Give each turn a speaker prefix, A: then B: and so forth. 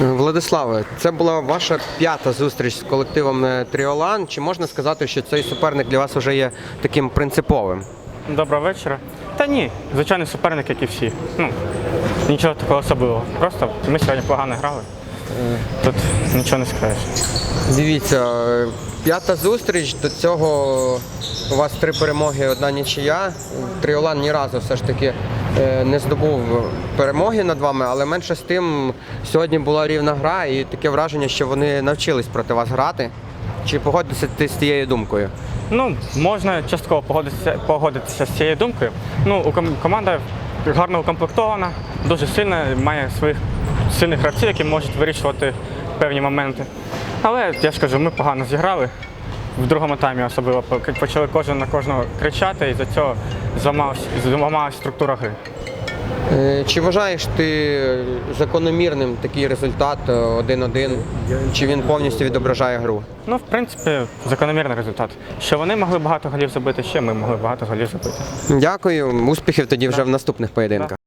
A: Владиславе, це була ваша п'ята зустріч з колективом е, Тріолан. Чи можна сказати, що цей суперник для вас вже є таким принциповим?
B: Доброго вечора. Та ні, звичайний суперник, як і всі. Ну, нічого такого особливого. Просто ми сьогодні погано грали. Тут нічого не скажеш.
A: Дивіться, п'ята зустріч. До цього у вас три перемоги, одна нічия. Тріолан ні разу все ж таки не здобув перемоги над вами, але менше з тим сьогодні була рівна гра і таке враження, що вони навчились проти вас грати. Чи погодитеся ти з тією думкою?
B: Ну, можна частково погодитися, погодитися з цією думкою. Ну, команда гарно укомплектована, дуже сильна, має своїх сильних гравців, які можуть вирішувати певні моменти. Але я ж кажу, ми погано зіграли. В другому таймі особливо по- почали кожен на кожного кричати, і за цього зламалась структура гри.
A: Е, Чи вважаєш ти закономірним такий результат е, 1-1? Чи він повністю відображає гру?
B: Ну, в принципі, закономірний результат. Що вони могли багато голів забити, ще ми могли багато голів забити.
A: Дякую, успіхів тоді вже в наступних поєдинках.